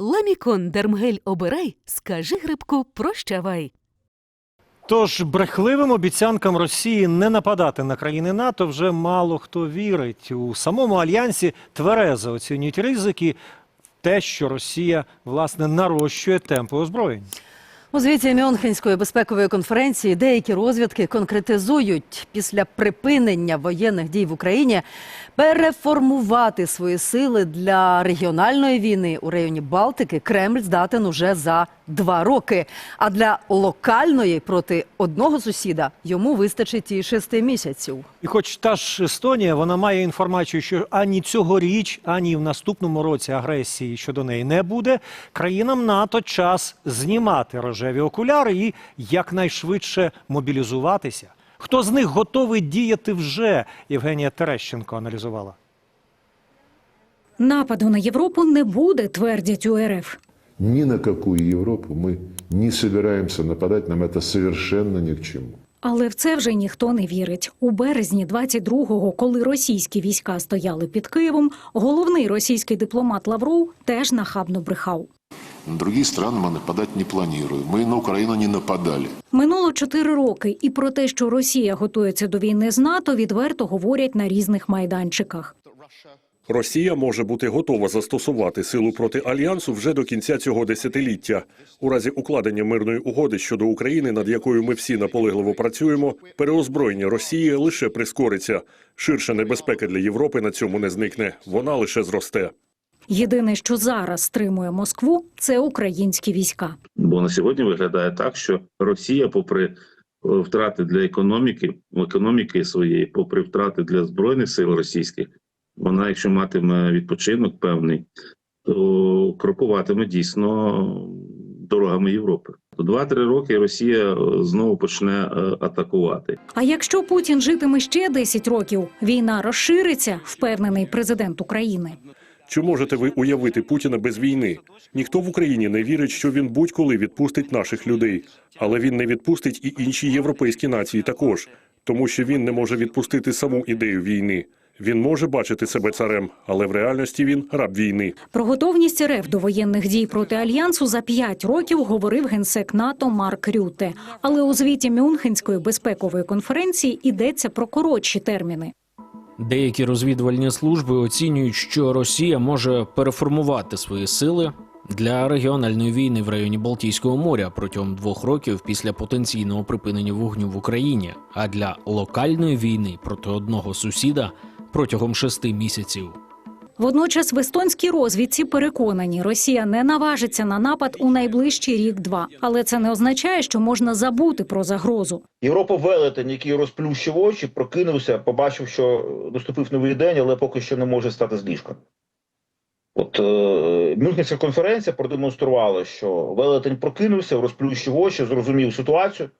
Ламікон Дермгель обирай, скажи грибку прощавай. Тож брехливим обіцянкам Росії не нападати на країни НАТО вже мало хто вірить. У самому альянсі тверезо оцінюють ризики те, що Росія власне нарощує темпи озброєнь. У звіті Мюнхенської безпекової конференції деякі розвідки конкретизують після припинення воєнних дій в Україні переформувати свої сили для регіональної війни у районі Балтики. Кремль здатен уже за два роки. А для локальної проти одного сусіда йому вистачить і шести місяців. І хоч та ж Естонія, вона має інформацію, що ані цьогоріч, ані в наступному році агресії щодо неї не буде. Країнам НАТО час знімати рожеві окуляри і якнайшвидше мобілізуватися. Хто з них готовий діяти вже? Євгенія Терещенко аналізувала. Нападу на Європу не буде, твердять у РФ. Ни на какую Европу мы не собираемся нападать, нам это совершенно ни к чему. Але в це вже ніхто не вірить. У березні 22-го, коли російські війська стояли під Києвом, головний російський дипломат Лавров теж нахабно брехав. На другие страны мы нападать не планируем. Мы на Украину не нападали. Минуло чотири роки, і про те, що Росія готується до війни з НАТО, відверто говорять на різних майданчиках. Росія може бути готова застосувати силу проти альянсу вже до кінця цього десятиліття. У разі укладення мирної угоди щодо України, над якою ми всі наполегливо працюємо, переозброєння Росії лише прискориться. Ширша небезпека для Європи на цьому не зникне. Вона лише зросте. Єдине, що зараз стримує Москву, це українські війська. Бо на сьогодні виглядає так, що Росія, попри е, втрати для економіки, економіки своєї, попри втрати для збройних сил російських, вона, якщо матиме відпочинок певний, то крокуватиме дійсно дорогами Європи. То 2-3 роки Росія знову почне е, атакувати. А якщо Путін житиме ще 10 років, війна розшириться, впевнений президент України. Чи можете ви уявити Путіна без війни? Ніхто в Україні не вірить, що він будь-коли відпустить наших людей, але він не відпустить і інші європейські нації також, тому що він не може відпустити саму ідею війни. Він може бачити себе царем, але в реальності він раб війни. Про готовність РФ до воєнних дій проти альянсу за п'ять років говорив генсек НАТО Марк Рюте. Але у звіті Мюнхенської безпекової конференції йдеться про коротші терміни. Деякі розвідувальні служби оцінюють, що Росія може переформувати свої сили для регіональної війни в районі Балтійського моря протягом двох років після потенційного припинення вогню в Україні, а для локальної війни проти одного сусіда протягом шести місяців. Водночас в естонській розвідці переконані, Росія не наважиться на напад у найближчий рік-два. Але це не означає, що можна забути про загрозу. Європа велетень, який розплющив очі, прокинувся, побачив, що наступив новий день, але поки що не може стати з ліжка. От е, Мюнхенська конференція продемонструвала, що велетень прокинувся, розплющив очі, зрозумів ситуацію.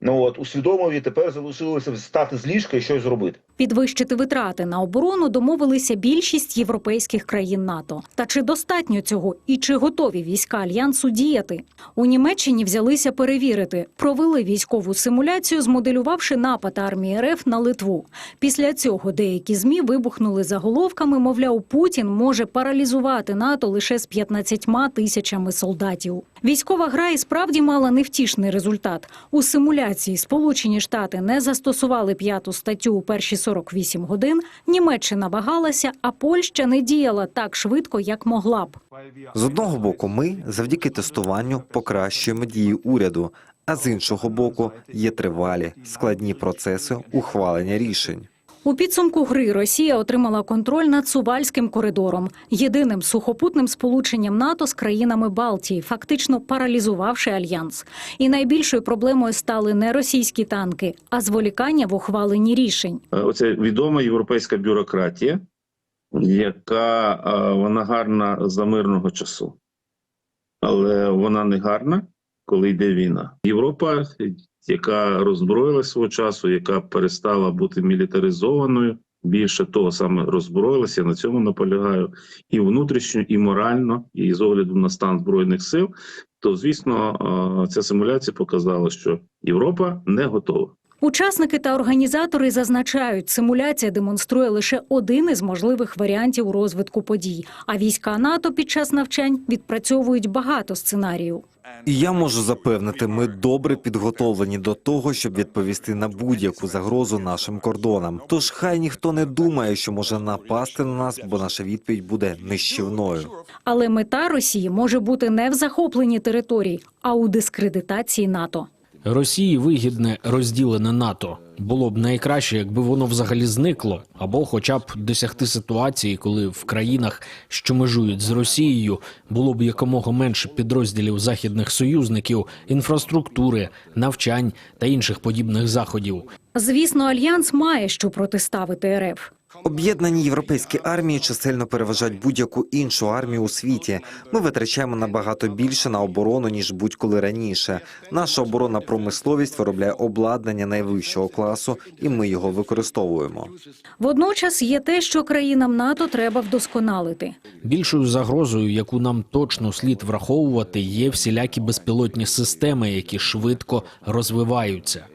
Ну от усвідомив і тепер залишилося встати з ліжка і щось зробити. Підвищити витрати на оборону домовилися більшість європейських країн НАТО. Та чи достатньо цього і чи готові війська альянсу діяти? У Німеччині взялися перевірити, провели військову симуляцію, змоделювавши напад армії РФ на Литву. Після цього деякі змі вибухнули заголовками. Мовляв, Путін може паралізувати НАТО лише з 15 тисячами солдатів. Військова гра і справді мала невтішний результат. У симуляції Сполучені Штати не застосували п'яту статтю у перші 48 годин. Німеччина вагалася, а Польща не діяла так швидко, як могла б. З одного боку, ми завдяки тестуванню покращуємо дії уряду, а з іншого боку, є тривалі складні процеси ухвалення рішень. У підсумку гри Росія отримала контроль над Сувальським коридором, єдиним сухопутним сполученням НАТО з країнами Балтії, фактично паралізувавши альянс. І найбільшою проблемою стали не російські танки, а зволікання в ухваленні рішень. Е, Оце відома європейська бюрократія, яка е, вона гарна за мирного часу, але вона не гарна, коли йде війна. Європа, яка роззброїлася свого часу, яка перестала бути мілітаризованою, більше того саме роззброїлася, на цьому наполягаю, і внутрішньо, і морально, і з огляду на стан збройних сил. То звісно, ця симуляція показала, що Європа не готова. Учасники та організатори зазначають, симуляція демонструє лише один із можливих варіантів розвитку подій. А війська НАТО під час навчань відпрацьовують багато сценаріїв. І я можу запевнити, ми добре підготовлені до того, щоб відповісти на будь-яку загрозу нашим кордонам. Тож хай ніхто не думає, що може напасти на нас, бо наша відповідь буде нищівною. Але мета Росії може бути не в захопленні територій, а у дискредитації НАТО. Росії вигідне розділене НАТО. Було б найкраще, якби воно взагалі зникло, або хоча б досягти ситуації, коли в країнах, що межують з Росією, було б якомога менше підрозділів західних союзників, інфраструктури, навчань та інших подібних заходів. Звісно, альянс має що протиставити РФ. Об'єднані європейські армії чисельно переважають будь-яку іншу армію у світі. Ми витрачаємо набагато більше на оборону ніж будь-коли раніше. Наша оборонна промисловість виробляє обладнання найвищого класу, і ми його використовуємо. Водночас є те, що країнам НАТО треба вдосконалити. Більшою загрозою, яку нам точно слід враховувати, є всілякі безпілотні системи, які швидко розвиваються.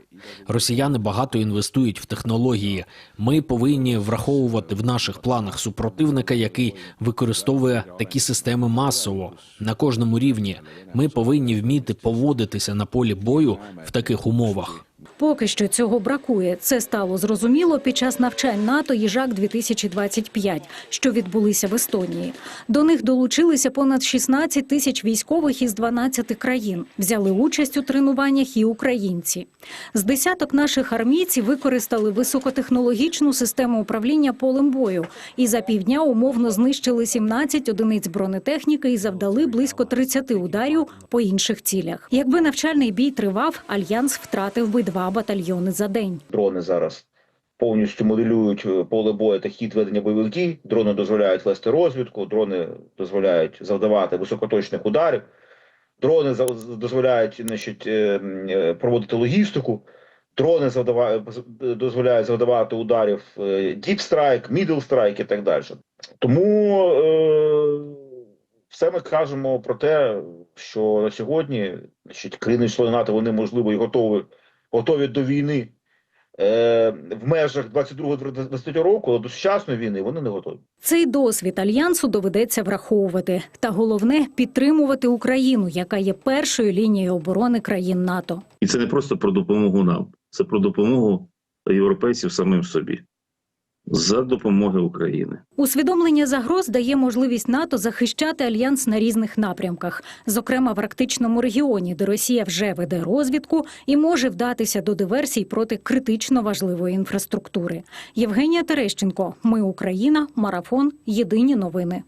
Росіяни багато інвестують в технології. Ми повинні враховувати в наших планах супротивника, який використовує такі системи масово на кожному рівні. Ми повинні вміти поводитися на полі бою в таких умовах. Поки що цього бракує. Це стало зрозуміло під час навчань НАТО їжак 2025 що відбулися в Естонії. До них долучилися понад 16 тисяч військових із 12 країн. Взяли участь у тренуваннях і українці. З десяток наших армійців використали високотехнологічну систему управління полем бою і за півдня умовно знищили 17 одиниць бронетехніки і завдали близько 30 ударів по інших цілях. Якби навчальний бій тривав, альянс втратив би два батальйони за день. Дрони зараз повністю моделюють е, поле бою та хід ведення бойових дій. Дрони дозволяють вести розвідку, дрони дозволяють завдавати високоточних ударів, дрони дозволяють значить, е, е, проводити логістику. Дрони завдава... дозволяють завдавати ударів middle strike і так далі. Тому е, все ми кажемо про те, що на сьогодні значить, країни-члени НАТО вони можливо і готові, готові до війни е, в межах 22-23 року, але до сучасної війни вони не готові. Цей досвід альянсу доведеться враховувати. Та головне підтримувати Україну, яка є першою лінією оборони країн НАТО. І це не просто про допомогу нам, це про допомогу європейців самим собі за допомоги України. Усвідомлення загроз дає можливість НАТО захищати альянс на різних напрямках, зокрема в арктичному регіоні, де Росія вже веде розвідку і може вдатися до диверсій проти критично важливої інфраструктури. Євгенія Терещенко, Ми Україна, марафон. Єдині новини.